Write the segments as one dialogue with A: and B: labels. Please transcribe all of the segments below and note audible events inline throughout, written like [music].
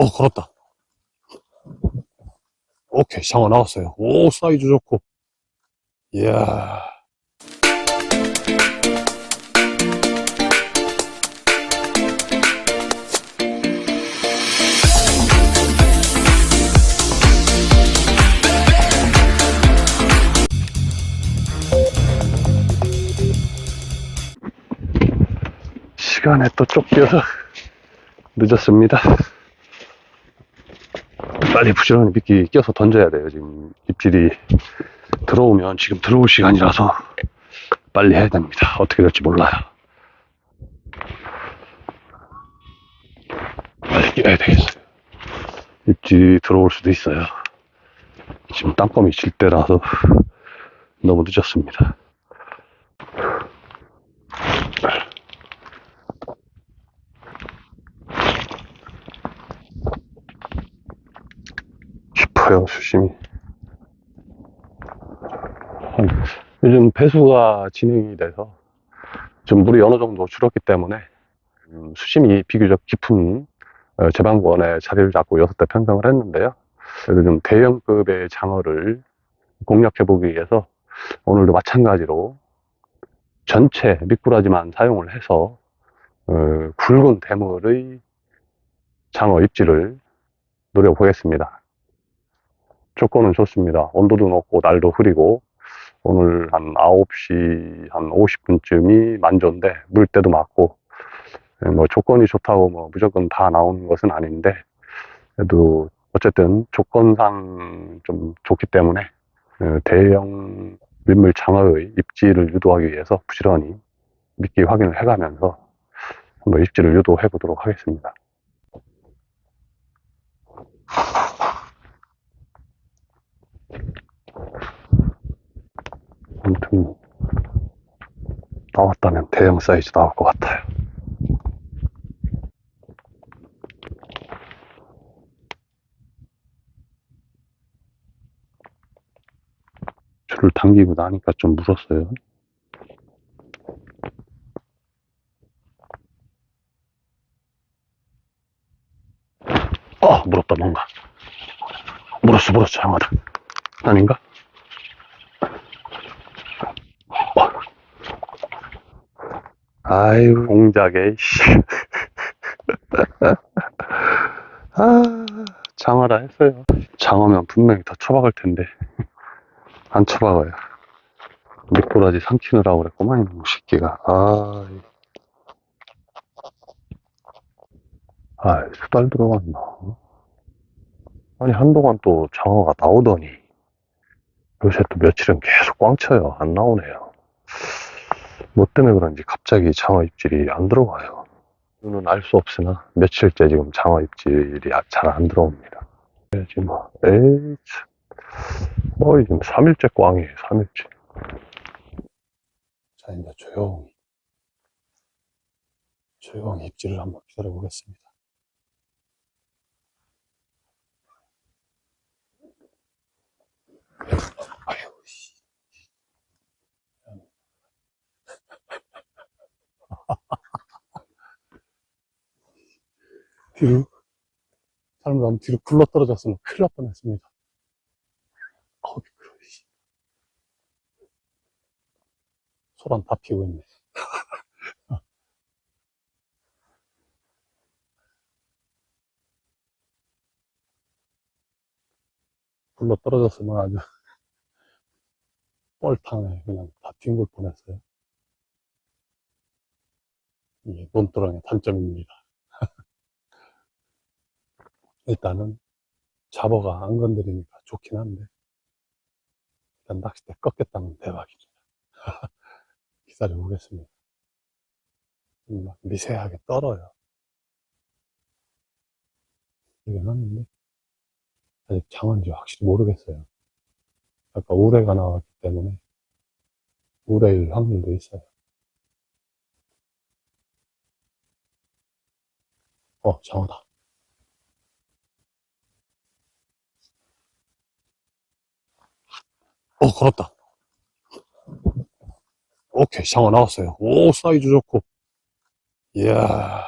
A: 어, 걸었다. 오케이, 장어 나왔어요. 오, 사이즈 좋고. 이야. 시간에 또 쫓겨서 늦었습니다. 빨리 부지런히 미끼 껴서 던져야 돼요. 지금 입질이 들어오면 지금 들어올 시간이라서 빨리 해야 됩니다. 어떻게 될지 몰라요. 빨리 끼워야 되겠어요. 입질이 들어올 수도 있어요. 지금 땅거미 칠 때라서 너무 늦었습니다. 깊어요, 수심이. 한- 요즘 배수가 진행이 돼서 좀 물이 어느 정도 줄었기 때문에 음, 수심이 비교적 깊은 어, 제방구원에 자리를 잡고 여섯 대 편성을 했는데요. 그래도 좀 대형급의 장어를 공략해보기 위해서 오늘도 마찬가지로 전체 미꾸라지만 사용을 해서 어, 굵은 대물의 장어 입질을 노려보겠습니다. 조건은 좋습니다. 온도도 높고 날도 흐리고 오늘 한 9시 한 50분쯤이 만조인데 물때도 맞고 예, 뭐 조건이 좋다고 뭐 무조건 다 나오는 것은 아닌데 그래도 어쨌든 조건상 좀 좋기 때문에 어, 대형 민물 장어의 입질을 유도하기 위해서 부지런히 미끼 확인을 해가면서 한번 입질을 유도해 보도록 하겠습니다. 아무튼 나왔다면 대형 사이즈 나올 것 같아요. 줄을 당기고 나니까 좀 물었어요. 어, 물었다, 뭔가. 물었어, 물었어, 장하다. 아닌가? 아이고, 공작에, 씨. [laughs] 아, 장어라 했어요. 장어면 분명히 더 처박을 텐데. 안 처박아요. 미꾸라지 삼키느라고 그랬구만, 이놈 새끼가. 아, 이- 아, 수달 들어갔나. 아니, 한동안 또 장어가 나오더니, 요새 또 며칠은 계속 꽝 쳐요. 안 나오네요. 뭐 때문에 그런지 갑자기 장어 입질이 안 들어와요. 이유는 알수 없으나, 며칠째 지금 장어 입질이 잘 안 들어옵니다. 그래야지 뭐, 에이, 참. 거의 지금 3일째 꽝이에요, 3일째. 자, 이제 조용히, 조용히 입질을 한번 기다려 보겠습니다. 뒤로, 잘못하면 뒤로 굴러 떨어졌으면 큰일 날 뻔했습니다. 미끄러워, 씨. 소란 다 피고 있네. [laughs] 굴러 떨어졌으면 아주 뻘탕에 그냥 다 뒹굴 뻔했어요. 이게 논두렁의 단점입니다. 일단은 잡어가 안 건드리니까 좋긴 한데 일단 낚싯대 꺾였다면 대박입니다. [laughs] 기다려 보겠습니다. 미세하게 떨어요. 이긴 하는데 아직 장어인지 확실히 모르겠어요. 아까 우레가 나왔기 때문에 우레일 확률도 있어요. 어, 장어다. 어, 걸었다. 오케이, 장어 나왔어요. 오, 사이즈 좋고. 이야.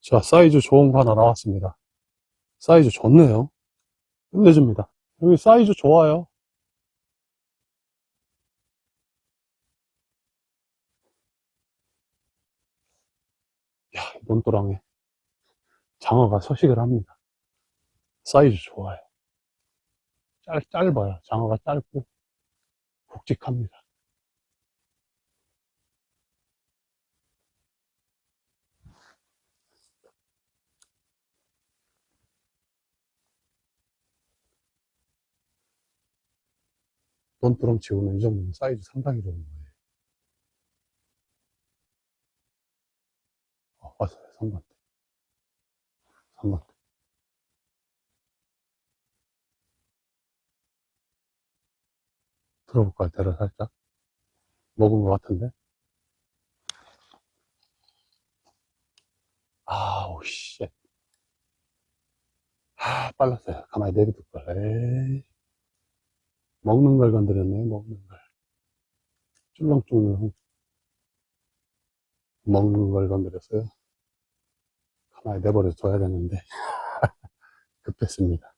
A: 자, 사이즈 좋은 거 하나 나왔습니다. 사이즈 좋네요. 끝내줍니다. 여기 사이즈 좋아요. 야, 이 논두랑에 장어가 서식을 합니다. 사이즈 좋아요. 짧, 짧아요. 장어가 짧고 굵직합니다. 논두렁 치고는 이 정도면 사이즈 상당히 좋은 거예요. 어, 왔어요. 3번. 3번. 들어볼까요? 대라 살짝. 먹은 것 같은데? 아우, 씨. 아, 빨랐어요. 가만히 내비둘 걸. 에이. 먹는 걸 건드렸네, 먹는 걸. 쫄렁쫄렁. 먹는 걸 건드렸어요. 가만히 내버려 둬야 되는데. [laughs] 급했습니다.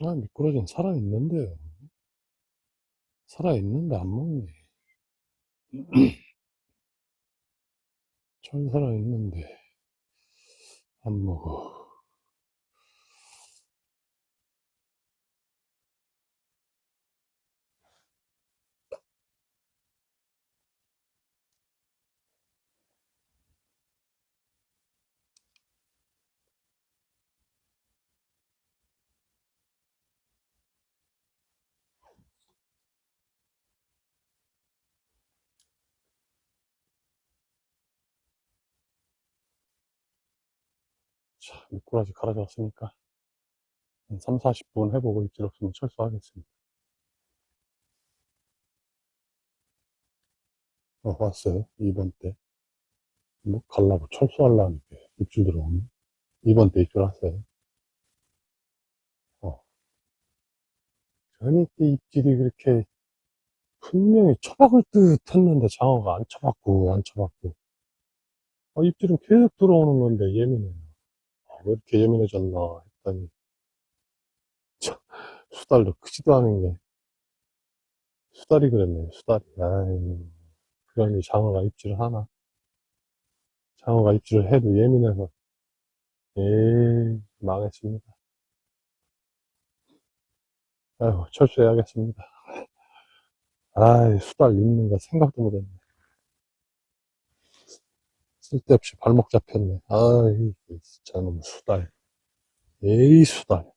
A: 아, 미꾸라지는 살아있는데요. 살아있는데 안 먹네. [clears throat] 전 살아있는데 안 먹어. 자, 미꾸라지 갈아졌으니까 한 3, 40분 해보고 입질 없으면 철수하겠습니다. 어, 왔어요. 2번 때. 뭐, 갈라고 철수하려니까 입질 들어오네. 2번 때 입질 왔어요. 어. 전이 때 입질이 그렇게 분명히 처박을 듯 했는데 장어가 안 처박고, 안 처박고. 어, 입질은 계속 들어오는 건데 예민해요. 아, 왜 이렇게 예민해졌나 했더니, 참, 수달도 크지도 않은 게, 수달이 그랬네요, 수달이. 아이, 그러니 장어가 입질을 하나? 장어가 입질을 해도 예민해서, 에이, 망했습니다. 아이고, 철수해야겠습니다. 아이, 수달 입는 거 생각도 못했네. 쓸데없이 발목 잡혔네. 아 이, 저놈 수달. 에이, 수달.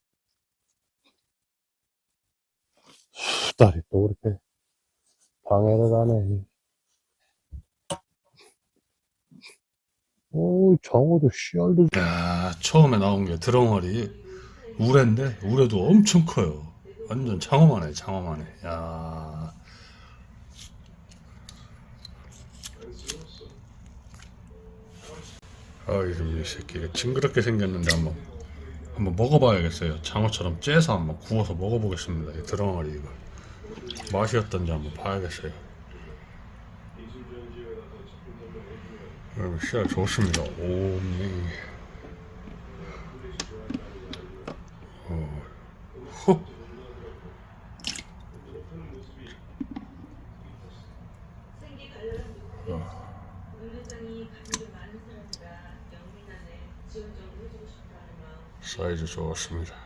A: 수달이 또 그렇게 방해를 하네. 오, 장어도 씨알도.
B: 야, 처음에 나온 게 드렁어리 우레인데 우레도 엄청 커요. 완전 장어만 해, 장어만 해. 야, 아, 이름 이 새끼가 징그럽게 생겼는데 한번 한번 먹어봐야겠어요. 장어처럼 째서 한번 구워서 먹어보겠습니다. 이 드렁어리 이거 맛이 어떤지 한번 봐야겠어요. 여러분 씨알 좋습니다. 오미. 어, 호.
C: 운동장이 가족이 많은
B: 사이즈 좋습니다.